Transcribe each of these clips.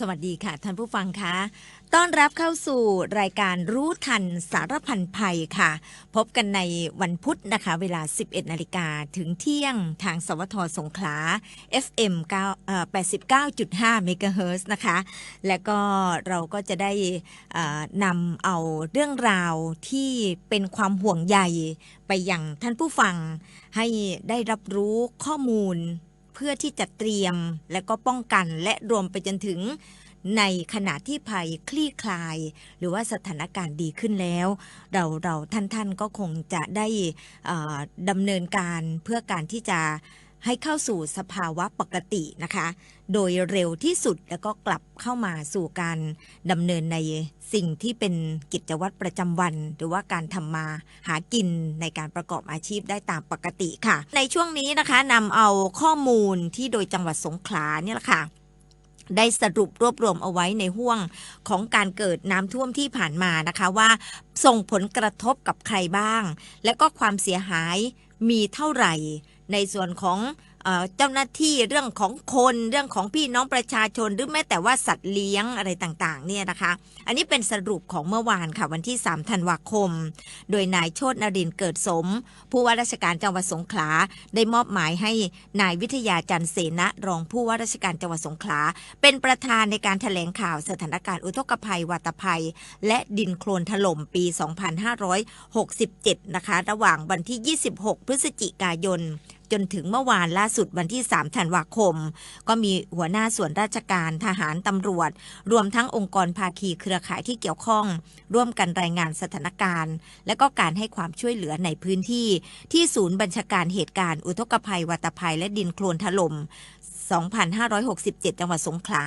สวัสดีค่ะ ท่านผู้ฟังคะต้อนรับเข้าสู่รายการรู้ทันสารพันภัยค่ะ พบกันในวันพุธนะคะ เวลา 11 นาฬิกาถึงเที่ยงทางสวทสงขลา FM 9เอ่อ89.5เมกะเฮิรตซ์นะคะ และก็เราก็จะได้นำเอาเรื่องราวที่เป็นความห่วงใยไปยังท่านผู้ฟังให้ได้รับรู้ข้อมูล เพื่อที่จะเตรียมและก็ป้องกันและรวมไปจนถึงในขณะที่ภัยคลี่คลาย หรือว่าสถานการณ์ดีขึ้นแล้ว เราเราท่านท่านก็คงจะได้ดำเนินการเพื่อการที่จะ ให้เข้าสู่สภาวะปกตินะคะ โดยเร็วที่สุดแล้วก็กลับเข้ามาสู่การดำเนินในสิ่งที่เป็นกิจวัตรประจำวัน หรือว่าการทำมาหากินในการประกอบอาชีพได้ตามปกติค่ะ ในช่วงนี้นะคะนำเอาข้อมูลที่โดยจังหวัดสงขลาเนี่ยแหละค่ะได้สรุปรวบรวมเอาไว้ในห่วงของการเกิดน้ำท่วมที่ผ่านมานะคะว่า ส่งผลกระทบกับใครบ้าง และก็ความเสียหายมีเท่าไหร่ ในส่วนของ เจ้าหน้าที่เรื่องของคนเรื่องของพี่น้องประชาชนหรือแม้แต่ว่าสัตว์เลี้ยงอะไรต่างๆเนี่ยนะคะ อันนี้เป็นสรุปของเมื่อวานค่ะวันที่ 3 ธันวาคม โดยนายโชตนรินเกิดสม ผู้ว่าราชการจังหวัดสงขลาได้มอบหมายให้นายวิทยาจันทร์เสนะรองผู้ว่าราชการจังหวัดสงขลาเป็นประธานในการแถลงข่าวสถานการณ์อุทกภัย วัตภัย และดินโคลนถล่มปี 2567 นะคะ ระหว่างวันที่ 26 พฤศจิกายนจนถึงเมื่อวานล่าสุดวันที่ 3 ธันวาคม ก็มีหัวหน้าส่วนราชการทหารตำรวจ รวมทั้งองค์กรภาคีเครือข่ายที่เกี่ยวข้อง ร่วมกันรายงานสถานการณ์ และก็การให้ความช่วยเหลือในพื้นที่ ที่ศูนย์บัญชาการเหตุการณ์อุทกภัยวัตภัยและดินโคลนถล่ม 2567 จังหวัดสงขลา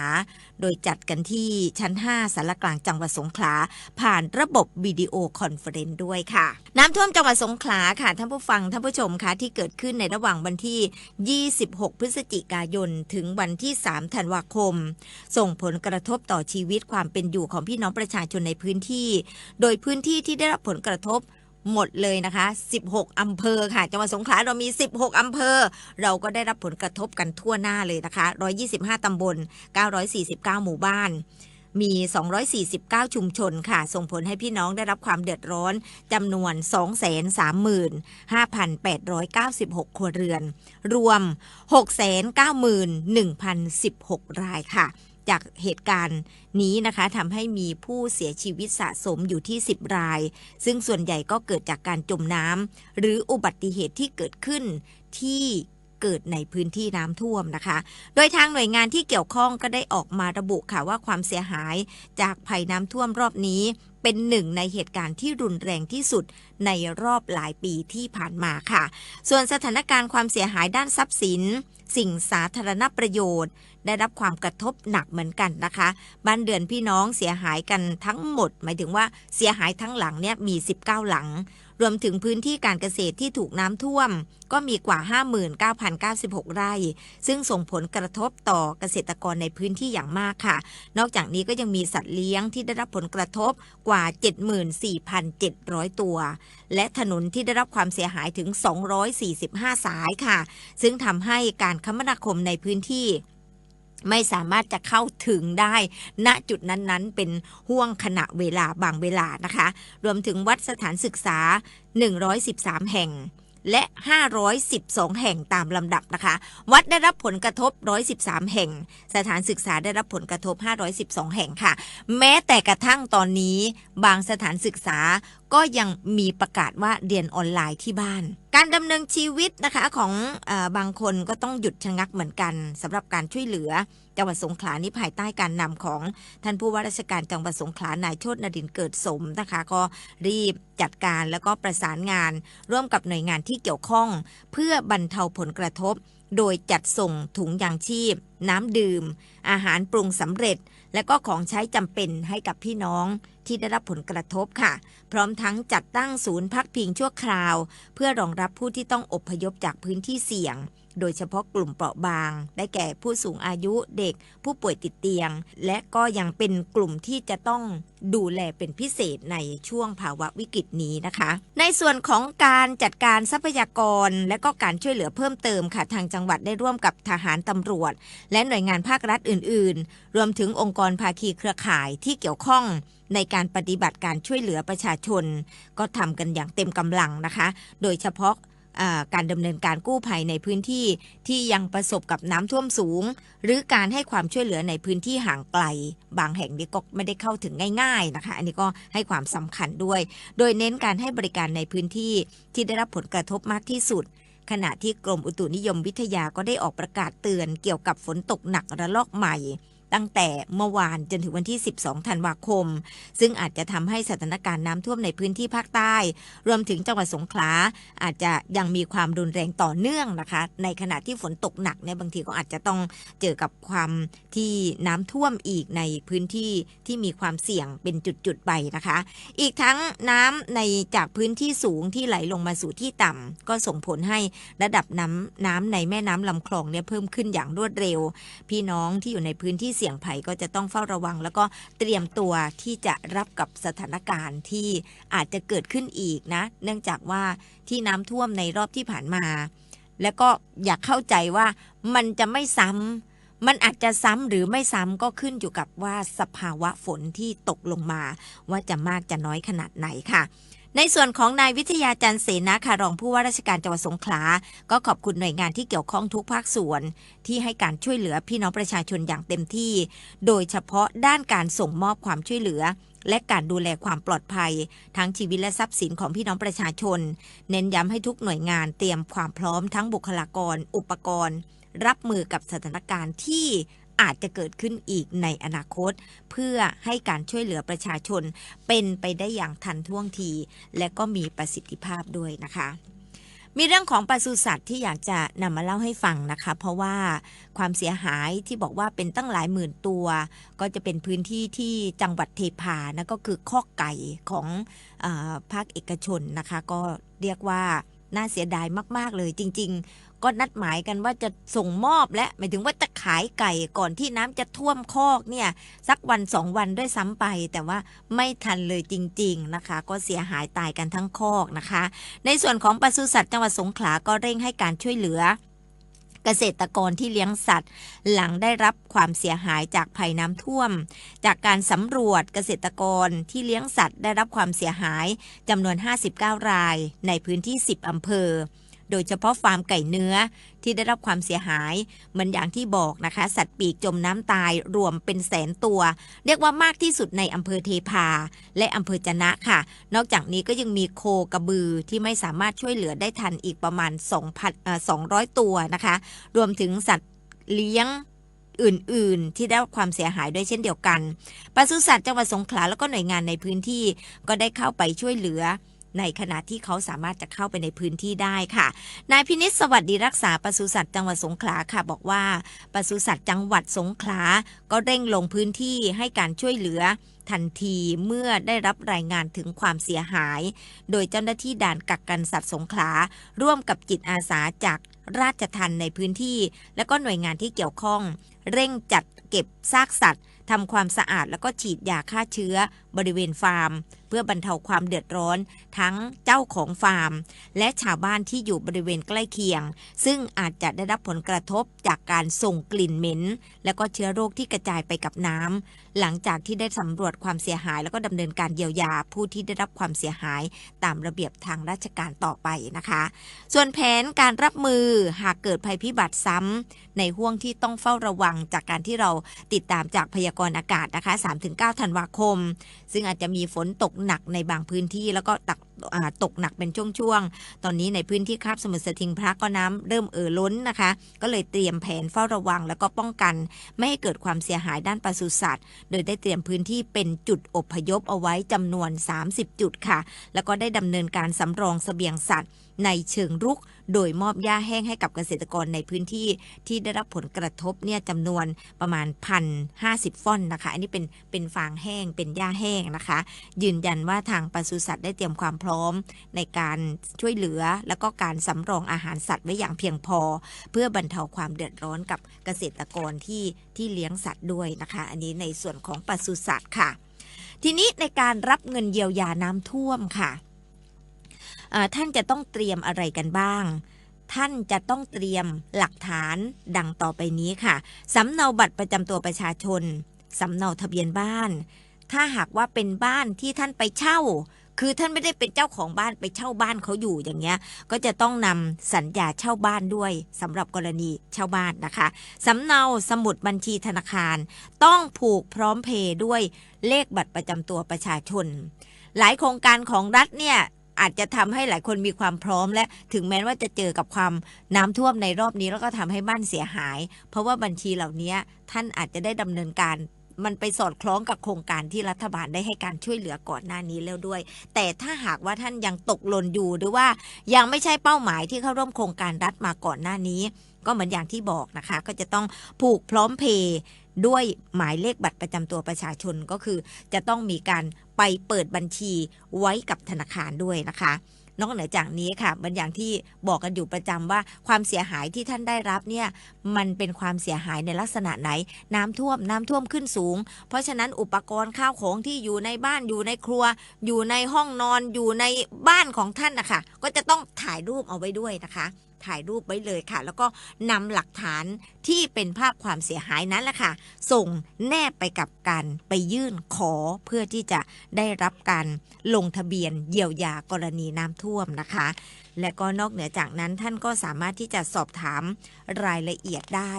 โดยจัดกันที่ชั้น 5สารกลางจังหวัดสงขลา ผ่านระบบวิดีโอคอนเฟอเรนซ์ด้วยค่ะ น้ำท่วมจังหวัดสงขลาค่ะ ท่านผู้ฟัง ท่านผู้ชมคะที่เกิดขึ้นในระหว่างวันที่ 26 พฤศจิกายน ถึงวันที่ 3 ธันวาคม ส่งผลกระทบต่อชีวิตความเป็นอยู่ของพี่น้องประชาชนในพื้นที่ โดยพื้นที่ที่ได้รับผลกระทบ หมดเลยนะคะ 16 อำเภอค่ะ จังหวัดสงขลาเรามี 16 อำเภอ เราก็ได้รับผลกระทบกันทั่วหน้าเลยนะคะ 125 ตำบล 949 หมู่บ้านมี 249 ชุมชนค่ะ ส่งผลให้พี่น้องได้รับความเดือดร้อนจำนวน 235,896 ครัวเรือน รวม 691,016 รายค่ะ จากเหตุการณ์นี้นะคะทำให้มีผู้เสียชีวิตสะสมอยู่ที่ 10 ราย ซึ่งส่วนใหญ่ก็เกิดจากการจมน้ำหรืออุบัติเหตุที่เกิดขึ้นที่เกิดในพื้นที่น้ำท่วมนะคะ โดยทางหน่วยงานที่เกี่ยวข้องก็ได้ออกมาระบุค่ะว่าความเสียหายจากภัยน้ำท่วมรอบนี้ เป็นหนึ่งในเหตุการณ์ที่รุนแรงที่สุดในรอบหลายปีที่ผ่านมาค่ะ ส่วนสถานการณ์ความเสียหายด้านทรัพย์สิน สิ่งสาธารณประโยชน์ ได้รับความกระทบหนักเหมือนกันนะคะ บ้านเดือนพี่น้องเสียหายกันทั้งหมด หมายถึงว่าเสียหายทั้งหลังเนี่ยมี 19 หลัง รวมถึงพื้นที่การเกษตรที่ถูกน้ำท่วม ก็มีกว่า 59,096 ไร่ ซึ่งส่งผลกระทบต่อเกษตรกรในพื้นที่อย่างมากค่ะ นอกจากนี้ก็ยังมีสัตว์เลี้ยงที่ได้รับผลกระทบกว่า 74,700 ตัว และถนนที่ได้รับความเสียหายถึง 245 สายค่ะ ซึ่งทำให้การคมนาคมในพื้นที่ ไม่สามารถจะเข้าถึงได้ ณจุดนั้นๆ เป็นห่วงขณะเวลาบางเวลานะคะ รวมถึงวัดสถานศึกษา 113 แห่งและ 512 แห่งตามลำดับนะคะ วัดได้รับผลกระทบ 113 แห่ง สถานศึกษาได้รับผลกระทบ 512 แห่งค่ะ แม้แต่กระทั่งตอนนี้ บางสถานศึกษาก็ยังมีประกาศว่าเรียนออนไลน์ที่บ้าน การดำเนินชีวิตนะคะของอบางคนก็ต้องหยุดชะงักเหมือนกันสำหรับการช่วยเหลือจังหวัดสงขลานี่ภายใต้การนำของท่านผู้ว่าราชการจังหวัดสงขลานายโชตนรินเกิดสมนะคะ ก็รีบจัดการแล้วก็ประสานงาน ร่วมกับหน่วยงานที่เกี่ยวข้อง เพื่อบรรเทาผลกระทบ โดยจัดส่งถุงยางชีพ น้ำดื่ม อาหารปรุงสำเร็จ และก็ของใช้จำเป็นให้กับพี่น้อง ที่ได้รับผลกระทบค่ะ พร้อมทั้งจัดตั้งศูนย์พักพิงชั่วคราว เพื่อรองรับผู้ที่ต้องอบพยพจากพื้นที่เสี่ยง โดยเฉพาะกลุ่มเปราะบาง ได้แก่ผู้สูงอายุเด็กผู้ป่วยติดเตียง และก็ยังเป็นกลุ่มที่จะต้องดูแลเป็นพิเศษในช่วงภาวะวิกฤตนี้นะคะ ในส่วนของการจัดการทรัพยากร และก็การช่วยเหลือเพิ่มเติมค่ะ ทางจังหวัดได้ร่วมกับทหารตำรวจ และหน่วยงานภาครัฐอื่น ๆ รวมถึงองค์กรภาคีเครือข่ายที่เกี่ยวข้องในการปฏิบัติการช่วยเหลือประชาชน ก็ทำกันอย่างเต็มกำลังนะคะ โดยเฉพาะ การดำเนินการกู้ภัยในพื้นที่ที่ยังประสบกับน้ำท่วมสูง หรือการให้ความช่วยเหลือในพื้นที่ห่างไกล บางแห่งนี้ก็ไม่ได้เข้าถึงง่าย ๆนะคะ อันนี้ก็ให้ความสำคัญด้วย โดยเน้นการให้บริการในพื้นที่ที่ได้รับผลกระทบมากที่สุด ขณะที่กรมอุตุนิยมวิทยาก็ได้ออกประกาศเตือนเกี่ยวกับฝนตกหนักระลอกใหม่ ตั้งแต่เมื่อวานจนถึงวันที่ 12 ธันวาคม ซึ่งอาจจะทำให้สถานการณ์น้ำท่วมในพื้นที่ภาคใต้ รวมถึงจังหวัดสงขลาอาจจะยังมีความรุนแรงต่อเนื่องนะคะ ในขณะที่ฝนตกหนักเนี่ยบางทีก็อาจจะต้องเจอกับความที่น้ำท่วมอีกในพื้นที่ที่มีความเสี่ยงเป็นจุดๆไปนะคะ อีกทั้งน้ำในจากพื้นที่สูงที่ไหลลงมาสู่ที่ต่ำก็ส่งผลให้ระดับน้ำน้ำในแม่น้ำลำคลองเนี่ยเพิ่มขึ้นอย่างรวดเร็ว พี่น้องที่อยู่ในพื้นที่เสี่ยงภัยก็จะต้องเฝ้าระวัง แล้วก็เตรียมตัวที่จะรับกับสถานการณ์ที่อาจจะเกิดขึ้นอีกนะ เนื่องจากว่าที่น้ำท่วมในรอบที่ผ่านมา แล้วก็อยากเข้าใจว่ามันจะไม่ซ้ำมันอาจจะซ้ำหรือไม่ซ้ำก็ขึ้นอยู่กับว่าสภาวะฝนที่ตกลงมา ว่าจะมากจะน้อยขนาดไหนค่ะ ในส่วนของนายวิทยาจันทร์เสนาค่ะรองผู้ว่าราชการจังหวัดสงขลา ก็ขอบคุณหน่วยงานที่เกี่ยวข้องทุกภาคส่วน ที่ให้การช่วยเหลือพี่น้องประชาชนอย่างเต็มที่ โดยเฉพาะด้านการส่งมอบความช่วยเหลือ และการดูแลความปลอดภัย ทั้งชีวิตและทรัพย์สินของพี่น้องประชาชน เน้นย้ำให้ทุกหน่วยงานเตรียมความพร้อมทั้งบุคลากร อุปกรณ์ รับมือกับสถานการณ์ที่ อาจจะเกิดขึ้นอีกในอนาคต เพื่อให้การช่วยเหลือประชาชนเป็นไปได้อย่างทันท่วงที และก็มีประสิทธิภาพด้วยนะคะมีเรื่องของปศุสัตว์ที่อยากจะนำมาเล่าให้ฟังนะคะ เพราะว่าความเสียหายที่บอกว่าเป็นตั้งหลายหมื่นตัว ก็จะเป็นพื้นที่ที่จังหวัดเทพานะก็คือข้อไก่ของอภาคเอกชนนะคะ ก็เรียกว่าน่าเสียดายมาก ๆ เลยจริง ๆ ก็นัดหมายกันว่าจะส่งมอบและหมายถึงว่าจะขายไก่ก่อนที่น้ำจะท่วมคอกเนี่ยสักวันสองวันด้วยซ้ำไป แต่ว่าไม่ทันเลยจริง ๆนะคะ ก็เสียหายตายกันทั้งคอกนะคะ ในส่วนของปศุสัตว์จังหวัดสงขลาก็เร่งให้การช่วยเหลือเกษตรกรที่เลี้ยงสัตว์ หลังได้รับความเสียหายจากภัยน้ำท่วม จากการสำรวจเกษตรกรที่เลี้ยงสัตว์ได้รับความเสียหายจำนวน 59 รายในพื้นที่ 10 อำเภอ โดยเฉพาะฟาร์มไก่เนื้อที่ได้รับความเสียหาย เหมือนอย่างที่บอกนะคะ สัตว์ปีกจมน้ำตายรวมเป็นแสนตัว เรียกว่ามากที่สุดในอำเภอเทพา และอำเภอจนะค่ะ นอกจากนี้ก็ยังมีโคกระบือที่ไม่สามารถช่วยเหลือได้ทันอีกประมาณ2,200 ตัวนะคะ รวมถึงสัตว์เลี้ยงอื่น ๆ ที่ได้รับความเสียหายด้วยเช่นเดียวกันปศุสัตว์จังหวัดสงขลาแล้วก็หน่วยงานในพื้นที่ก็ได้เข้าไปช่วยเหลือ ในขณะที่เขาสามารถจะเข้าไปในพื้นที่ได้ค่ะ นายพินิษสวัสดีรักษาปศุสัตว์จังหวัดสงขลาค่ะ บอกว่าปศุสัตว์จังหวัดสงขลาก็เร่งลงพื้นที่ให้การช่วยเหลือทันทีเมื่อได้รับรายงานถึงความเสียหาย โดยเจ้าหน้าที่ด่านกักกันสัตว์สงขลา ร่วมกับจิตอาสาจากราชทันในพื้นที่ และก็หน่วยงานที่เกี่ยวข้อง เร่งจัดเก็บซากสัตว์ทำความสะอาดแล้วก็ฉีดยาฆ่าเชื้อบริเวณฟาร์ม เพื่อบรรเทาความเดือดร้อนทั้งเจ้าของฟาร์ม และชาวบ้านที่อยู่บริเวณใกล้เคียง ซึ่งอาจจะได้รับผลกระทบจากการส่งกลิ่นเหม็น และก็เชื้อโรคที่กระจายไปกับน้ำหลังจากที่ได้สำรวจความเสียหาย แล้วก็ดำเนินการเยียวยาผู้ที่ได้รับความเสียหายตามระเบียบทางราชการต่อไปนะคะ ส่วนแผนการรับมือหากเกิดภัยพิบัติซ้ำในห่วงที่ต้องเฝ้าระวังจากการที่เราติดตามจากพยากรณ์อากาศนะคะ 3-9 ธันวาคมซึ่งอาจจะมีฝนตกหนักในบางพื้นที่แล้วก็ตักตกหนักเป็นช่วงๆ ตอนนี้ในพื้นที่คาบสมุทรสทิงพระก็น้ำเริ่มเอ่อล้นนะคะ ก็เลยเตรียมแผนเฝ้าระวัง แล้วก็ป้องกัน ไม่ให้เกิดความเสียหายด้านปศุสัตว์ โดยได้เตรียมพื้นที่เป็นจุดอบพยพเอาไว้จำนวน 30 จุดค่ะ แล้วก็ได้ดำเนินการสำรองเสบียงสัตว์ ในเชิงรุก โดยมอบหญ้าแห้งให้กับเกษตรกรในพื้นที่ที่ได้รับผลกระทบเนี่ยจำนวนประมาณพันห้าสิบฟ่อนนะคะ อันนี้เป็นเป็นฟางแห้งเป็นหญ้าแห้งนะคะ ยืนยันว่าทางปศุสัตว์ได้เตรียมความพร้อมในการช่วยเหลือ แล้วก็การสำรองอาหารสัตว์ไว้อย่างเพียงพอ เพื่อบรรเทาความเดือดร้อนกับเกษตรกรที่ที่เลี้ยงสัตว์ด้วยนะคะ อันนี้ในส่วนของปศุสัตว์ค่ะ ทีนี้ในการรับเงินเยียวยาน้ำท่วมค่ะ ท่านจะต้องเตรียมอะไรกันบ้าง ท่านจะต้องเตรียมหลักฐานดังต่อไปนี้ค่ะสำเนาบัตรประจำตัวประชาชนสำเนาทะเบียนบ้าน ถ้าหากว่าเป็นบ้านที่ท่านไปเช่า คือท่านไม่ได้เป็นเจ้าของบ้านไปเช่าบ้านเขาอยู่อย่างเงี้ย ก็จะต้องนำสัญญาเช่าบ้านด้วยสำหรับกรณีเช่าบ้านนะคะสำเนาสมุดบัญชีธนาคาร ต้องผูกพร้อมเพย์ด้วยเลขบัตรประจำตัวประชาชนหลายโครงการของรัฐเนี่ย อาจจะทำให้หลายคนมีความพร้อมและถึงแม้ว่าจะเจอกับความน้ำท่วมในรอบนี้แล้วก็ทำให้บ้านเสียหาย เพราะว่าบัญชีเหล่านี้ท่านอาจจะได้ดำเนินการมันไปสอดคล้องกับโครงการที่รัฐบาลได้ให้การช่วยเหลือก่อนหน้านี้แล้วด้วย แต่ถ้าหากว่าท่านยังตกหล่นอยู่หรือว่ายังไม่ใช่เป้าหมายที่เข้าร่วมโครงการรัฐมาก่อนหน้านี้ ก็เหมือนอย่างที่บอกนะคะ ก็จะต้องผูกพร้อมเพย์ ด้วยหมายเลขบัตรประจำตัวประชาชนก็คือ จะต้องมีการไปเปิดบัญชีไว้กับธนาคารด้วยนะคะนอกเหนือจากนี้ค่ะเหมือนอย่างที่บอกกันอยู่ประจำว่าความเสียหายที่ท่านได้รับเนี่ยมันเป็นความเสียหายในลักษณะไหน น้ำท่วมน้ำท่วมขึ้นสูง เพราะฉะนั้นอุปกรณ์ข้าวของที่อยู่ในบ้านอยู่ในครัว อยู่ในห้องนอนอยู่ในบ้านของท่านนะคะก็จะต้องถ่ายรูปเอาไว้ด้วยนะคะ ถ่ายรูปไว้เลยค่ะ แล้วก็นำหลักฐานที่เป็นภาพความเสียหายนั้นแหละค่ะ ส่งแนบไปกับการไปยื่นขอเพื่อที่จะได้รับการลงทะเบียนเยียวยากรณีน้ำท่วมนะคะ และก็นอกเหนือจากนั้นท่านก็สามารถที่จะสอบถามรายละเอียดได้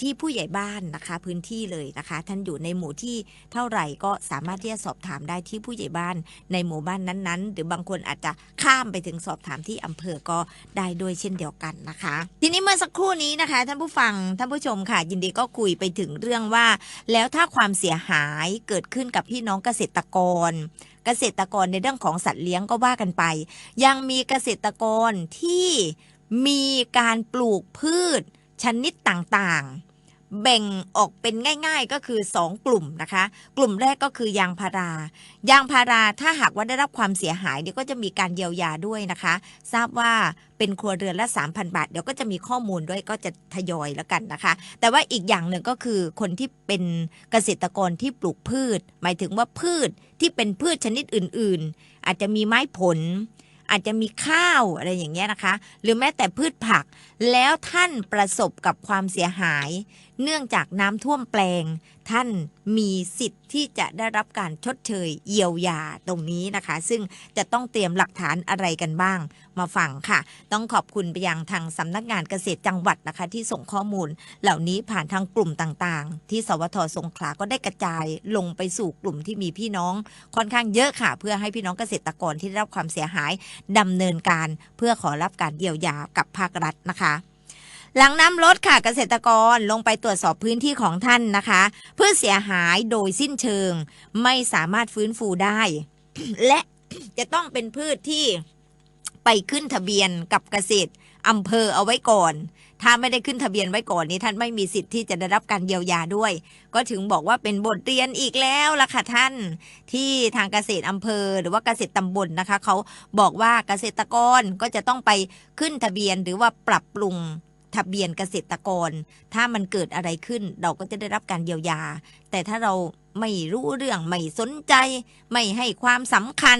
ที่ผู้ใหญ่บ้านนะคะพื้นที่เลยนะคะ ท่านอยู่ในหมู่ที่เท่าไหร่ก็สามารถที่จะสอบถามได้ที่ผู้ใหญ่บ้านในหมู่บ้านนั้นๆ หรือบางคนอาจจะข้ามไปถึงสอบถามที่อำเภอก็ได้ด้วยเช่นเดียวกันนะคะ ทีนี้เมื่อสักครู่นี้นะคะ ท่านผู้ฟังท่านผู้ชมค่ะ ยินดีก็คุยไปถึงเรื่องว่า แล้วถ้าความเสียหายเกิดขึ้นกับพี่น้องเกษตรกรเกษตรกรในเรื่องของสัตว์เลี้ยงก็ว่ากันไป ยังมีเกษตรกรที่มีการปลูกพืช ชนิดต่างๆ แบ่งออกเป็นง่าย ๆก็คือ 2 กลุ่มนะคะ กลุ่มแรกก็คือยางพารา ยางพาราถ้าหากว่าได้รับความเสียหายเดี๋ยวก็จะมีการเยียวยาด้วยนะคะ ทราบว่าเป็นครัวเรือนละ 3,000 บาท เดี๋ยวก็จะมีข้อมูลด้วยก็จะทยอยแล้วกันนะคะ แต่ว่าอีกอย่างหนึ่งก็คือคนที่เป็นเกษตรกรที่ปลูกพืช หมายถึงว่าพืชที่เป็นพืชชนิดอื่น ๆ อาจจะมีไม้ผล อาจจะมีข้าวอะไรอย่างเงี้ยนะคะ หรือแม้แต่พืชผัก แล้วท่านประสบกับความเสียหาย เนื่องจากน้ำท่วมแปลง ท่านมีสิทธิ์ที่จะได้รับการชดเชยเยียวยาตรงนี้นะคะ ซึ่งจะต้องเตรียมหลักฐานอะไรกันบ้าง มาฟังค่ะ ต้องขอบคุณไปยังทางสำนักงานเกษตรจังหวัดนะคะ ที่ส่งข้อมูล เหล่านี้ผ่านทางกลุ่มต่างๆ ที่สวทสงขลาก็ได้กระจายลงไปสู่กลุ่มที่มีพี่น้องค่อนข้างเยอะค่ะ เพื่อให้พี่น้องเกษตรกรที่ได้รับความเสียหายดำเนินการเพื่อขอรับการเยียวยากับภาครัฐนะคะ หลังน้ำลดค่ะเกษตรกรลงไปตรวจสอบพื้นที่ของท่านนะคะ เพื่อเสียหายโดยสิ้นเชิง ไม่สามารถฟื้นฟูได้ และจะต้องเป็นพืชที่ไปขึ้นทะเบียนกับเกษตรอำเภอเอาไว้ก่อน ถ้าไม่ได้ขึ้นทะเบียนไว้ก่อนนี้ท่านไม่มีสิทธิ์ที่จะได้รับการเยียวยาด้วย ก็ถึงบอกว่าเป็นบทเรียนอีกแล้วล่ะค่ะท่าน ที่ทางเกษตรอำเภอ หรือว่าเกษตรตำบลนะคะเขาบอกว่าเกษตรกรก็จะต้องไปขึ้นทะเบียนหรือว่าปรับปรุง ทะเบียนเกษตรกร ถ้ามันเกิดอะไรขึ้น เราก็จะได้รับการเยียวยา แต่ถ้าเราไม่รู้เรื่อง ไม่สนใจ ไม่ให้ความสำคัญ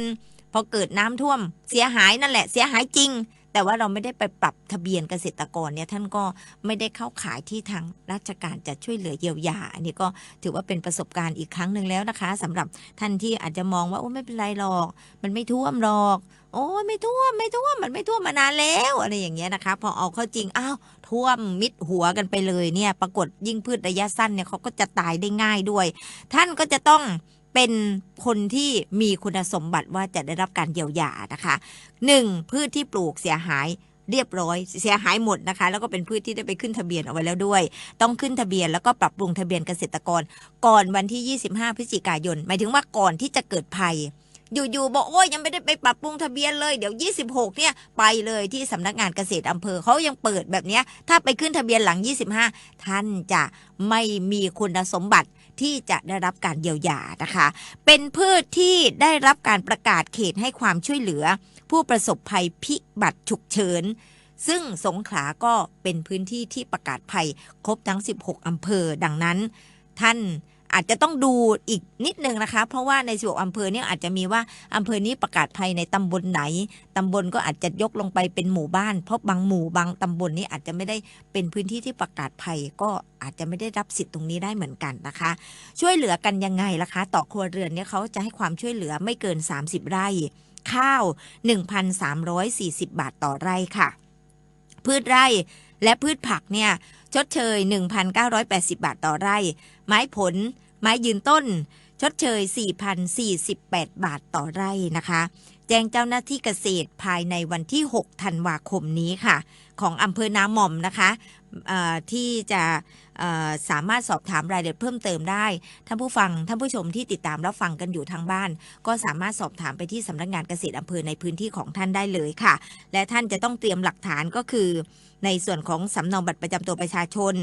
พอเกิดน้ำท่วม เสียหายนั่นแหละ เสียหายจริง แต่ว่าเราไม่ได้ไปปรับทะเบียนเกษตรกรเนี่ยท่านก็ไม่ได้เข้าขายที่ทางราชการจะช่วยเหลือเยียวยา อันนี้ก็ถือว่าเป็นประสบการณ์อีกครั้งหนึ่งแล้วนะคะสำหรับท่านที่อาจจะมองว่าโอ้ไม่เป็นไรหรอก มันไม่ท่วมหรอก โอ้ยไม่ท่วมไม่ท่วมมันไม่ท่วมมานานแล้วอะไรอย่างเงี้ยนะคะ พอเอาเข้าจริงอ้าวท่วมมิดหัวกันไปเลยเนี่ย ปรากฏยิ่งพืชระยะสั้นเนี่ยเขาก็จะตายได้ง่ายด้วย ท่านก็จะต้องเป็นคนที่มีคุณสมบัติว่าจะได้รับการเยียวยานะคะหนึ่งพืชที่ปลูกเสียหายเรียบร้อยเสียหายหมดนะคะ แล้วก็เป็นพืชที่ได้ไปขึ้นทะเบียนเอาไว้แล้วด้วย ต้องขึ้นทะเบียนแล้วก็ปรับปรุงทะเบียนเกษตรกร ก่อนวันที่ 25 พฤศจิกายน หมายถึงว่าก่อนที่จะเกิดภัย อยู่ๆบอกโอ้ยยังไม่ได้ไปปรับปรุงทะเบียนเลยเดี๋ยว 26 เนี่ยไปเลยที่สำนักงานเกษตรอำเภอเขายังเปิดแบบนี้ถ้าไปขึ้นทะเบียนหลัง 25 ท่านจะไม่มีคุณสมบัติที่จะได้รับการเยียวยานะคะ เป็นพืชที่ได้รับการประกาศเขตให้ความช่วยเหลือ ผู้ประสบภัยพิบัติฉุกเฉินซึ่งสงขลาก็เป็นพื้นที่ที่ประกาศภัย ครบทั้ง 16 อำเภอ ดังนั้น ท่าน อาจจะต้องดูอีกนิดนึงนะคะ เพราะว่าใน16อำเภอเนี่ยอาจจะมีว่าอำเภอนี้ประกาศภัยในตำบลไหนตำบลก็อาจจะยกลงไปเป็นหมู่บ้าน เพราะบางหมู่บางตำบลนี้อาจจะไม่ได้เป็นพื้นที่ที่ประกาศภัยก็อาจจะไม่ได้รับสิทธิ์ตรงนี้ได้เหมือนกันนะคะ ช่วยเหลือกันยังไงล่ะคะ ต่อครัวเรือนเนี่ยเขาจะให้ความช่วยเหลือไม่เกิน 30 ไร่ ข้าว 1,340 บาทต่อไร่ค่ะ พืชไร่ และพืชผักเนี่ยชดเชย 1,980 บาทต่อไร่ ไม้ผล ไม้ยืนต้น ชดเชย 4,048 บาทต่อไร่นะคะ แจ้งเจ้าหน้าที่เกษตรภายในวันที่ 6 ธันวาคมนี้ค่ะ ของอำเภอนาหม่อมนะคะที่จะ สามารถสอบถามรายละเอียดเพิ่มเติมได้ท่านผู้ฟังท่านผู้ชมที่ติดตามรับฟังกันอยู่ทางบ้าน ก็สามารถสอบถามไปที่สำนักงานเกษตรอำเภอในพื้นที่ของท่านได้เลยค่ะ และท่านจะต้องเตรียมหลักฐานก็คือ ในส่วนของสำเนาบัตรประจำตัวประชาชน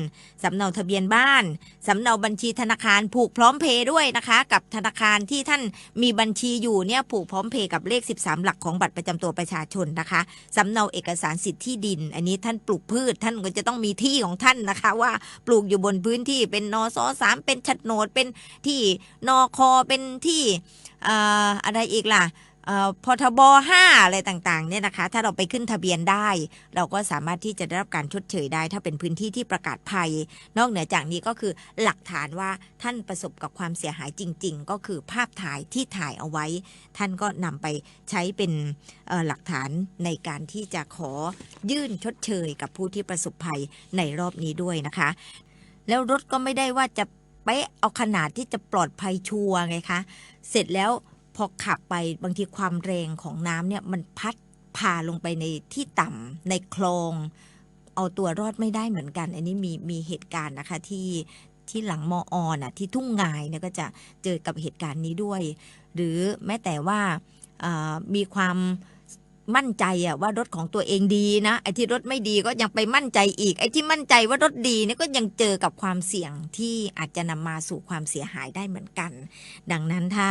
สำเนาทะเบียนบ้านสำเนาบัญชีธนาคารผูกพร้อมเพย์ด้วยนะคะ กับธนาคารที่ท่านมีบัญชีอยู่เนี่ยผูกพร้อมเพย์กับเลข 13 หลักของบัตรประจำตัวประชาชนนะคะสำเนาเอกสารสิทธิ์ที่ดิน อันนี้ท่านปลูกพืช ท่านก็จะต้องมีที่ของท่านนะคะ ว่าปลูกอยู่บนพื้นที่เป็นนสสามเป็นโฉนดเป็นที่นอคอเป็นที่อะไรอีกล่ะเอ่อพทบห้าอะไรต่างๆเนี่ยนะคะ ถ้าเราไปขึ้นทะเบียนได้ เราก็สามารถที่จะได้รับการชดเชยได้ ถ้าเป็นพื้นที่ที่ประกาศภัย นอกเหนือจากนี้ก็คือหลักฐานว่าท่านประสบกับความเสียหายจริง ๆ ก็คือภาพถ่ายที่ถ่ายเอาไว้ ท่านก็นำไปใช้เป็นหลักฐานในการที่จะขอยื่นชดเชยกับผู้ที่ประสบภัยในรอบนี้ด้วยนะคะ แล้วรถก็ไม่ได้ว่าจะเป๊ะเอาขนาดที่จะปลอดภัยชัวร์ไงคะ เสร็จแล้วพอขับไปบางทีความแรงของน้ำเนี่ยมันพัดพาลงไปในที่ต่ำในคลอง เอาตัวรอดไม่ได้เหมือนกัน อันนี้มีมีเหตุการณ์นะคะที่ที่หลังมออน่ะที่ทุ่งงายเนี่ยก็จะเจอกับเหตุการณ์นี้ด้วย หรือแม้แต่ว่ามีความ มั่นใจอะว่ารถของตัวเองดีนะ ไอ้ที่รถไม่ดีก็ยังไปมั่นใจอีก ไอ้ที่มั่นใจว่ารถดีเนี่ยก็ยังเจอกับความเสี่ยงที่อาจจะนำมาสู่ความเสียหายได้เหมือนกัน ดังนั้นถ้า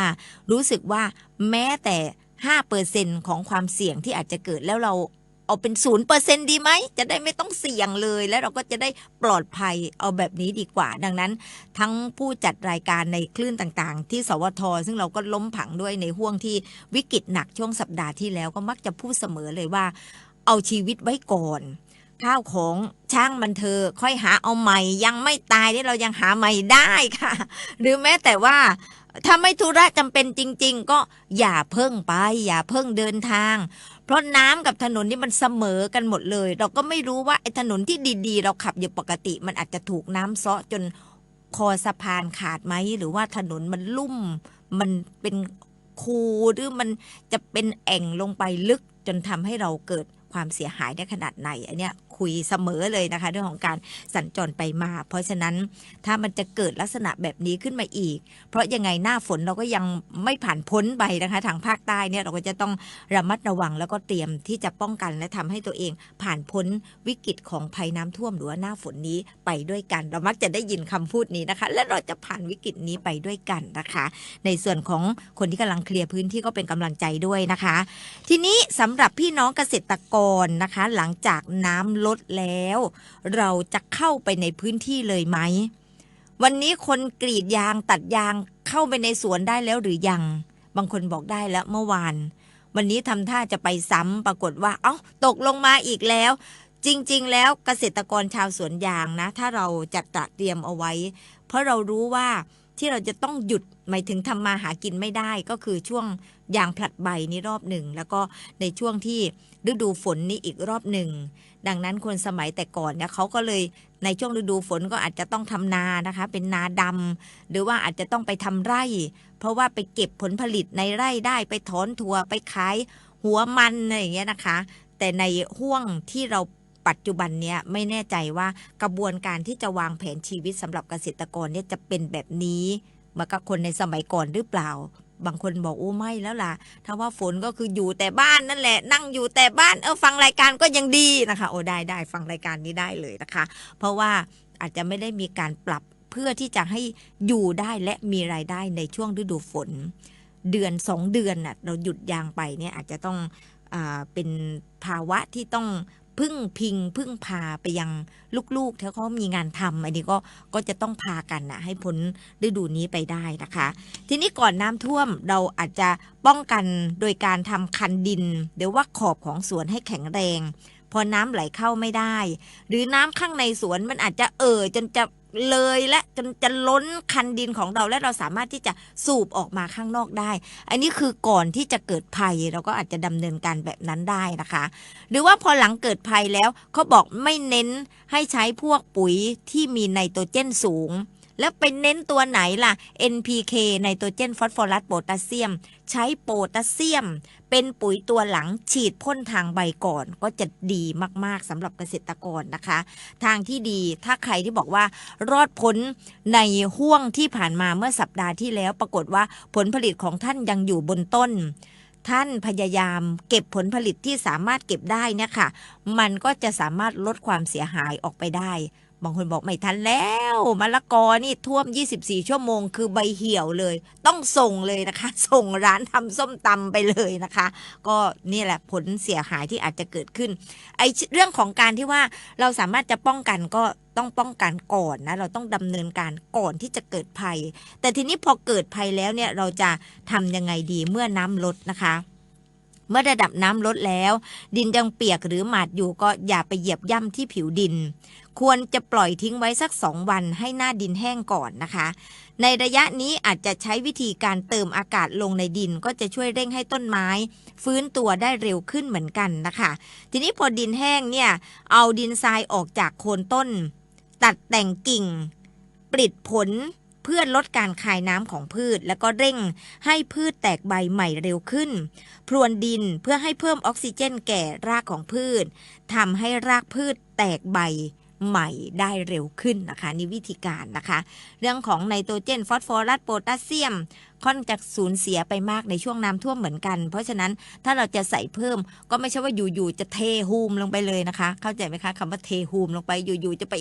รู้สึกว่าแม้แต่5%ของความเสี่ยงที่อาจจะเกิดแล้วเรา เอาเป็น0%ดีไหม จะได้ไม่ต้องเสี่ยงเลย แล้วเราก็จะได้ปลอดภัยเอาแบบนี้ดีกว่า ดังนั้น ทั้งผู้จัดรายการในคลื่นต่างๆ ที่สวท ซึ่งเราก็ล้มผังด้วยในห่วงที่วิกฤตหนักช่วงสัปดาห์ที่แล้วก็มักจะพูดเสมอเลยว่า เอาชีวิตไว้ก่อน ข้าวของช่างมันเธอค่อยหาเอาใหม่ ยังไม่ตายนี่เรายังหาใหม่ได้ค่ะ หรือแม้แต่ว่าถ้าไม่ธุระจำเป็นจริง ๆ ก็อย่าเพิ่งไป อย่าเพิ่งเดินทาง เพราะน้ำกับถนนนี่มันเสมอกันหมดเลย เราก็ไม่รู้ว่าไอ้ถนนที่ดีๆ เราขับอยู่ปกติ มันอาจจะถูกน้ำเซาะจนคอสะพานขาดไหมหรือว่าถนนมันลุ่ม มันเป็นคูหรือมันจะเป็นแอ่งลงไปลึกจนทำให้เราเกิดความเสียหายได้ขนาดไหนอันเนี้ย คุยเสมอเลยนะคะ เรื่องของการสัญจรไปมา เพราะฉะนั้นถ้ามันจะเกิดลักษณะแบบนี้ขึ้นมาอีก เพราะยังไงหน้าฝนเราก็ยังไม่ผ่านพ้นไปนะคะทางภาคใต้เนี่ยเราก็จะต้องระมัดระวังแล้วก็เตรียมที่จะป้องกันและทำให้ตัวเองผ่านพ้นวิกฤตของภัยน้ำท่วมหรือว่าหน้าฝนนี้ไปด้วยกัน เรามักจะได้ยินคำพูดนี้นะคะ และเราจะผ่านวิกฤตนี้ไปด้วยกันนะคะ ในส่วนของคนที่กำลังเคลียร์พื้นที่ก็เป็นกำลังใจด้วยนะคะ ทีนี้สำหรับพี่น้องเกษตรกรนะคะ หลังจากน้ำลดแล้ว เราจะเข้าไปในพื้นที่เลยไหม วันนี้คนกรีดยางตัดยางเข้าไปในสวนได้แล้วหรือยัง บางคนบอกได้แล้วเมื่อวาน วันนี้ทำท่าจะไปซ้ำปรากฏว่า เอ้าตกลงมาอีกแล้ว จริง ๆ แล้วเกษตรกรชาวสวนยางนะ ถ้าเราจัดตระเตรียมเอาไว้ เพราะเรารู้ว่าที่เราจะต้องหยุดหมายถึงทำมาหากินไม่ได้ก็คือช่วงยางผลัดใบนี่รอบหนึ่ง แล้วก็ในช่วงที่ฤดูฝนนี่อีกรอบหนึ่ง ดังนั้นคนสมัยแต่ก่อนเนี่ยเขาก็เลยในช่วงฤดูฝนก็อาจจะต้องทำนานะคะ เป็นนาดำหรือว่าอาจจะต้องไปทำไร่ เพราะว่าไปเก็บผลผลิตในไร่ได้ไปถอนถั่วไปขายหัวมันอะไรอย่างเงี้ยนะคะ แต่ในห่วงที่เราปัจจุบันเนี้ยไม่แน่ใจว่ากระบวนการที่จะวางแผนชีวิตสำหรับเกษตรกรเนี่ยจะเป็นแบบนี้เหมือนกับคนในสมัยก่อนหรือเปล่า บางคนบอกโอ้ไม่แล้วล่ะ ถ้าว่าฝนก็คืออยู่แต่บ้านนั่นแหละ นั่งอยู่แต่บ้านเออฟังรายการก็ยังดีนะคะ โอ้ได้ได้ฟังรายการนี้ได้เลยนะคะ เพราะว่าอาจจะไม่ได้มีการปรับเพื่อที่จะให้อยู่ได้และมีรายได้ในช่วงฤดูฝน เดือนสองเดือนน่ะเราหยุดยางไปเนี่ยอาจจะต้องอเป็นภาวะที่ต้อง พึ่งพิงพึ่งพาไปยังลูกๆถ้าเขามีงานทำอันนี้ก็ก็จะต้องพากันนะให้พ้นฤดูนี้ไปได้นะคะ ทีนี้ก่อนน้ำท่วมเราอาจจะป้องกันโดยการทำคันดินเดี๋ยวว่าขอบของสวนให้แข็งแรง พอน้ำไหลเข้าไม่ได้ หรือน้ำข้างในสวนมันอาจจะเอ่อจนจะ เลยและจนจะล้นคันดินของเราและเราสามารถที่จะสูบออกมาข้างนอกได้ อันนี้คือก่อนที่จะเกิดภัยเราก็อาจจะดำเนินการแบบนั้นได้นะคะ หรือว่าพอหลังเกิดภัยแล้วเขาบอกไม่เน้นให้ใช้พวกปุ๋ยที่มีไนโตรเจนสูง แล้วไปเน้นตัวไหนล่ะ NPK ไนโตรเจนฟอสฟอรัสโพแทสเซียม ใช้โพแทสเซียม เป็นปุ๋ยตัวหลังฉีดพ่นทางใบก่อน ก็จะดีมากๆสำหรับเกษตรกรนะคะ ทางที่ดีถ้าใครที่บอกว่ารอดพ้นในห่วงที่ผ่านมาเมื่อสัปดาห์ที่แล้ว ปรากฏว่าผลผลิตของท่านยังอยู่บนต้นท่านพยายามเก็บผลผลิตที่สามารถเก็บได้เนี่ยค่ะมันก็จะสามารถลดความเสียหายออกไปได้ บางคนบอกไม่ทันแล้วมะละกอนี่ท่วม 24 ชั่วโมง คือใบเหี่ยวเลย ต้องส่งเลยนะคะ ส่งร้านทำส้มตำไปเลยนะคะ ก็นี่แหละผลเสียหายที่อาจจะเกิดขึ้นไอเรื่องของการที่ว่าเราสามารถจะป้องกันก็ต้องป้องกันก่อนนะ เราต้องดำเนินการก่อนที่จะเกิดภัย แต่ทีนี้พอเกิดภัยแล้วเนี่ยเราจะทำยังไงดีเมื่อน้ำลดนะคะเมื่อระดับน้ำลดแล้ว ดินยังเปียกหรือหมาดอยู่ก็อย่าไปเหยียบย่ำที่ผิวดิน ควรจะปล่อยทิ้งไว้สักสองวันให้หน้าดินแห้งก่อนนะคะ ในระยะนี้อาจจะใช้วิธีการเติมอากาศลงในดินก็จะช่วยเร่งให้ต้นไม้ ฟื้นตัวได้เร็วขึ้นเหมือนกันนะคะ ทีนี้พอดินแห้งเนี่ยเอาดินทรายออกจากโคนต้น ตัดแต่งกิ่ง ปลิดผลเพื่อลดการคายน้ำของพืช แล้วก็เร่งให้พืชแตกใบใหม่เร็วขึ้น พรวนดินเพื่อให้เพิ่มออกซิเจนแก่รากของพืชทำให้รากพืชแตกใบ ใหม่ได้เร็วขึ้นนะคะนี่วิธีการนะคะ เรื่องของไนโตรเจน ฟอสฟอรัสโพแทสเซียม ค่อนจะสูญเสียไปมากในช่วงน้ำท่วมเหมือนกัน เพราะฉะนั้นถ้าเราจะใส่เพิ่มก็ไม่ใช่ว่าอยู่ๆจะเทฮูมลงไปเลยนะคะ เข้าใจไหมคะคำว่าเทฮูมลงไปอยู่ๆจะไป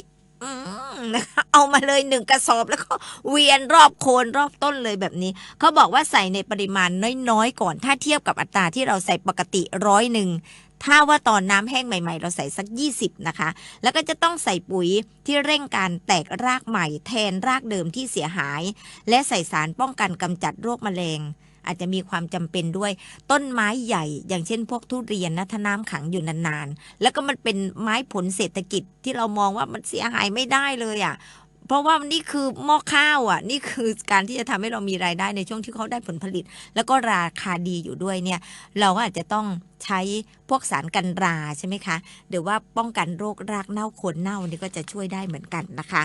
นะคะเอามาเลยหนึ่งกระสอบแล้วก็เวียนรอบโคนรอบต้นเลยแบบนี้ เขาบอกว่าใส่ในปริมาณน้อยๆ ก่อน ถ้าเทียบกับอัตราที่เราใส่ปกติร้อยหนึ่ง ถ้าว่าตอนน้ำแห้งใหม่ ๆ เราใส่สัก 20 นะคะ แล้วก็จะต้องใส่ปุ๋ยที่เร่งการแตกรากใหม่ แทนรากเดิมที่เสียหาย และใส่สารป้องกันกำจัดโรคแมลงอาจจะมีความจำเป็นด้วยต้นไม้ใหญ่ อย่างเช่นพวกทุเรียนนะถ้าน้ำขังอยู่นานๆ แล้วก็มันเป็นไม้ผลเศรษฐกิจที่เรามองว่ามันเสียหายไม่ได้เลยอะ เพราะว่านี่คือหม้อข้าวอะ นี่คือการที่จะทำให้เรามีรายได้ในช่วงที่เขาได้ผลผลิต แล้วก็ราคาดีอยู่ด้วยเนี่ย เราก็อาจจะต้องใช้พวกสารกันราใช่ไหมคะหรือว่าป้องกันโรครากเน่าโคนเน่านี่ก็จะช่วยได้เหมือนกันนะคะ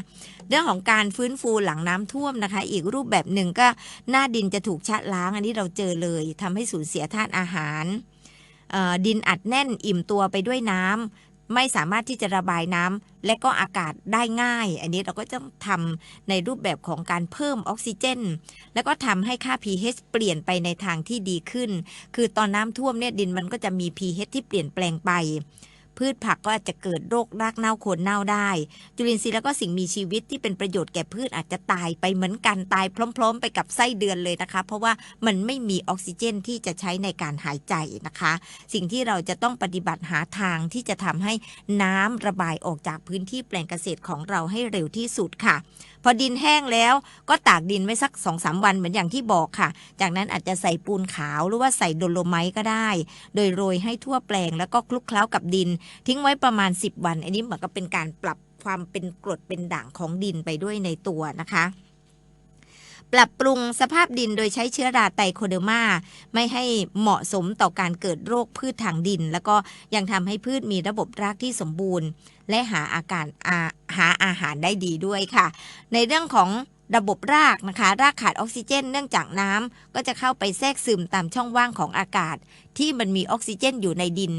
เรื่องของการฟื้นฟูหลังน้ำท่วมนะคะ อีกรูปแบบหนึ่งก็หน้าดินจะถูกชะล้างอันนี้เราเจอเลยทำให้สูญเสียธาตุอาหารดินอัดแน่นอิ่มตัวไปด้วยน้ำ ไม่สามารถที่จะระบายน้ำและก็อากาศได้ง่าย อันนี้เราก็ต้องทำในรูปแบบของการเพิ่มออกซิเจน แล้วก็ทำให้ค่า pH เปลี่ยนไปในทางที่ดีขึ้น คือตอนน้ำท่วมเนี่ยดินมันก็จะมี pH ที่เปลี่ยนแปลงไป พืชผักก็อาจจะเกิดโรครากเน่าโคนเน่าได้ จุลินทรีย์แล้วก็สิ่งมีชีวิตที่เป็นประโยชน์แก่พืชอาจจะตายไปเหมือนกันตายพร้อม ๆ ไปกับไส้เดือนเลยนะคะ เพราะว่ามันไม่มีออกซิเจนที่จะใช้ในการหายใจนะคะ สิ่งที่เราจะต้องปฏิบัติหาทางที่จะทำให้น้ำระบายออกจากพื้นที่แปลงเกษตรของเราให้เร็วที่สุดค่ะ พอดินแห้งแล้วก็ตากดินไว้สัก2อสวันเหมือนอย่างที่บอกค่ะ จากนั้นอาจจะใส่ปูนขาวหรือว่าใส่โดโลไมต์ก็ได้ โดยโรยให้ทั่วแปลงแล้วก็คลุกเคล้ากับดิน ทิ้งไว้ประมาณ 10 วัน อันนี้เหมือนกับเป็นการปรับความเป็นกรดเป็นด่างของดินไปด้วยในตัวนะคะปรับปรุงสภาพดินโดยใช้เชื้อราไตโคเดอร์มาไม่ให้เหมาะสมต่อการเกิดโรคพืชทางดิน แล้วก็ยังทำให้พืชมีระบบรากที่สมบูรณ์ และหาอาการาหาอาหารได้ดีด้วยค่ะ ในเรื่องของระบบรากนะคะ รากขาดออกซิเจน เนื่องจากน้ำก็จะเข้าไปแทรกซึมตามช่องว่างของอากาศที่มันมีออกซิเจนอยู่ในดิน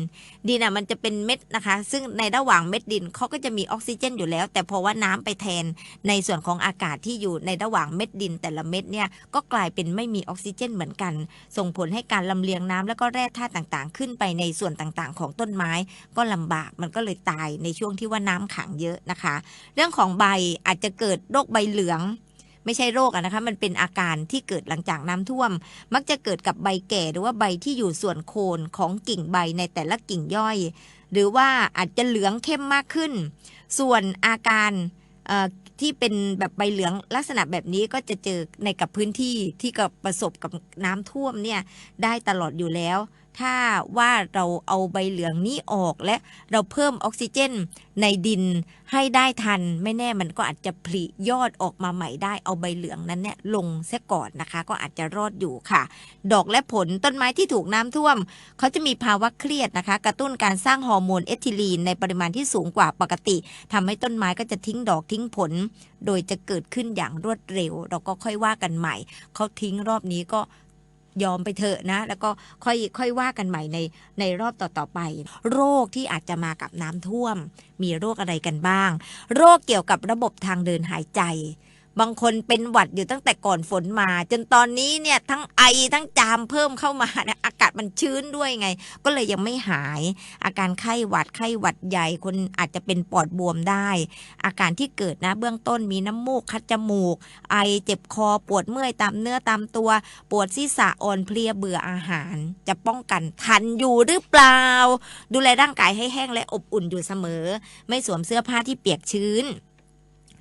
ดินอะมันจะเป็นเม็ดนะคะ ซึ่งในระหว่างเม็ดดินเขาก็จะมีออกซิเจนอยู่แล้ว แต่พอว่าน้ำไปแทนในส่วนของอากาศที่อยู่ในระหว่างเม็ดดินแต่ละเม็ดเนี่ยก็กลายเป็นไม่มีออกซิเจนเหมือนกัน ส่งผลให้การลำเลียงน้ำแล้วก็แร่ธาตุต่างๆ ขึ้นไปในส่วนต่างๆ ของต้นไม้ ก็ลำบากมันก็เลยตายในช่วงที่ว่าน้ำขังเยอะนะคะ เรื่องของใบอาจจะเกิดโรคใบเหลือง ไม่ใช่โรคนะคะ มันเป็นอาการที่เกิดหลังจากน้ำท่วม มักจะเกิดกับใบแก่หรือว่าใบที่อยู่ส่วนโคนของกิ่งใบในแต่ละกิ่งย่อย หรือว่าอาจจะเหลืองเข้มมากขึ้น ส่วนอาการที่เป็นแบบใบเหลืองลักษณะแบบนี้ก็จะเจอในกับพื้นที่ที่กับประสบกับน้ำท่วมเนี่ยได้ตลอดอยู่แล้ว ถ้าว่าเราเอาใบเหลืองนี้ออกและเราเพิ่มออกซิเจนในดินให้ได้ทัน ไม่แน่มันก็อาจจะผลิยอดออกมาใหม่ได้เอาใบเหลืองนั้นเนี่ยลงเสียก่อนนะคะ ก็อาจจะรอดอยู่ค่ะ ดอกและผลต้นไม้ที่ถูกน้ำท่วม เขาจะมีภาวะเครียดนะคะ กระตุ้นการสร้างฮอร์โมนเอทิลีนในปริมาณที่สูงกว่าปกติทำให้ต้นไม้ก็จะทิ้งดอกทิ้งผล โดยจะเกิดขึ้นอย่างรวดเร็ว เราก็ค่อยว่ากันใหม่ เขาทิ้งรอบนี้ก็ ยอมไปเถอะนะ แล้วก็ค่อยค่อยว่ากันใหม่ในในรอบต่อๆไป โรคที่อาจจะมากับน้ำท่วม มีโรคอะไรกันบ้าง โรคเกี่ยวกับระบบทางเดินหายใจ บางคนเป็นหวัดอยู่ตั้งแต่ก่อนฝนมา จนตอนนี้เนี่ยทั้งไอทั้งจามเพิ่มเข้ามาเนี่ยอากาศมันชื้นด้วยไง ก็เลยยังไม่หาย อาการไข้หวัดไข้หวัดใหญ่คนอาจจะเป็นปอดบวมได้ อาการที่เกิดนะเบื้องต้นมีน้ำมูกคัดจมูก ไอเจ็บคอปวดเมื่อยตามเนื้อตามตัว ปวดศีรษะอ่อนเพลียเบื่ออาหาร จะป้องกันทันอยู่หรือเปล่า ดูแลร่างกายให้แห้งและอบอุ่นอยู่เสมอ ไม่สวมเสื้อผ้าที่เปียกชื้น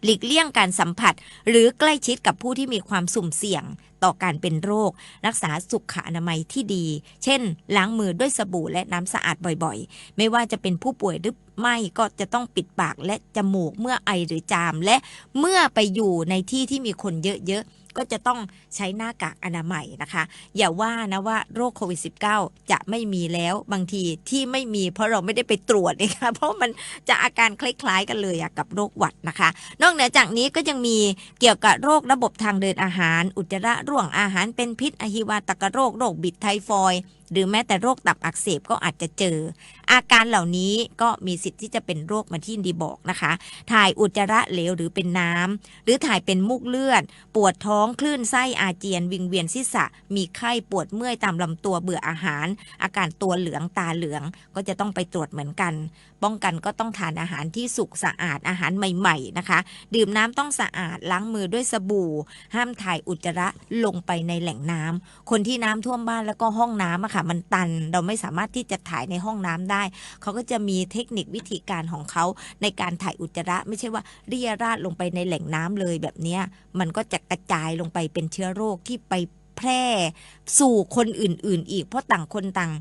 หลีกเลี่ยงการสัมผัส หรือใกล้ชิดกับผู้ที่มีความสุ่มเสี่ยง ต่อการเป็นโรค รักษาสุขอนามัยที่ดี เช่น ล้างมือด้วยสบู่และน้ำสะอาดบ่อยๆ ไม่ว่าจะเป็นผู้ป่วยหรือไม่ก็จะต้องปิดปากและจมูกเมื่อไอหรือจาม และเมื่อไปอยู่ในที่ที่มีคนเยอะๆ ก็จะต้องใช้หน้ากากอนามัยนะคะ อย่าว่านะว่าโรคโควิด -19 จะไม่มีแล้วบางทีที่ไม่มีเพราะเราไม่ได้ไปตรวจนะคะเพราะมันจะอาการคล้ายๆกันเลยกับโรคหวัดนะคะ นอกเหนือจากนี้ก็ยังมีเกี่ยวกับโรคระบบทางเดินอาหาร อุจจาระร่วงอาหารเป็นพิษอหิวาตกโรคโรคบิดไทฟอย หรือแม้แต่โรคตับอักเสบก็อาจจะเจอ อาการเหล่านี้ก็มีสิทธิ์ที่จะเป็นโรคมาที่ดีบอกนะคะ ถ่ายอุจจาระเหลวหรือเป็นน้ำหรือถ่ายเป็นมูกเลือด ปวดท้องคลื่นไส้อาเจียน วิงเวียนศีรษะ มีไข้ปวดเมื่อยตามลำตัวเบื่ออาหาร อาการตัวเหลืองตาเหลืองก็จะต้องไปตรวจเหมือนกัน ป้องกันก็ต้องทานอาหารที่สุกสะอาดอาหารใหม่ ๆนะคะ ดื่มน้ำต้องสะอาดล้างมือด้วยสบู่ ห้ามถ่ายอุจจาระลงไปในแหล่งน้ำคนที่น้ำท่วมบ้านแล้วก็ห้องน้ำอะค่ะมันตันเราไม่สามารถที่จะถ่ายในห้องน้ำได้ เขาก็จะมีเทคนิควิธีการของเขาในการถ่ายอุจจาระ ไม่ใช่ว่าเรียราดลงไปในแหล่งน้ำเลยแบบนี้มันก็จะกระจายลงไปเป็นเชื้อโรคที่ไปแพร่สู่คนอื่น ๆ อีกเพราะต่างคนต่าง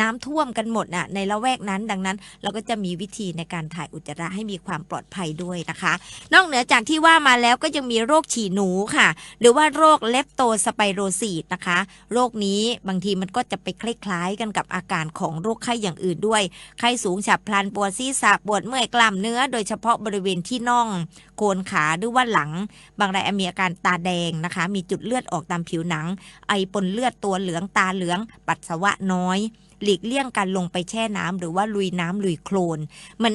น้ำท่วมกันหมดน่ะในละแวกนั้น ดังนั้น เราก็จะมีวิธีในการถ่ายอุจจาระให้มีความปลอดภัยด้วยนะคะ นอกเหนือจากที่ว่ามาแล้วก็ยังมีโรคฉี่หนูค่ะ หรือว่าโรคเลปโตสไปโรซีสนะคะ โรคนี้บางทีมันก็จะไปคล้ายๆกันกับอาการของโรคไข้อย่างอื่นด้วย ไข้สูงฉับพลันปวดศีรษะปวดเมื่อยกล้ามเนื้อ โดยเฉพาะบริเวณที่น่องโคนขาหรือว่าหลัง บางรายมีอาการตาแดงนะคะ มีจุดเลือดออกตามผิวหนัง ไอปนเลือดตัวเหลืองตาเหลือง ปัสสาวะน้อย หลีกเลี่ยงการลงไปแช่น้ำหรือว่าลุยน้ำลุยโคลนมัน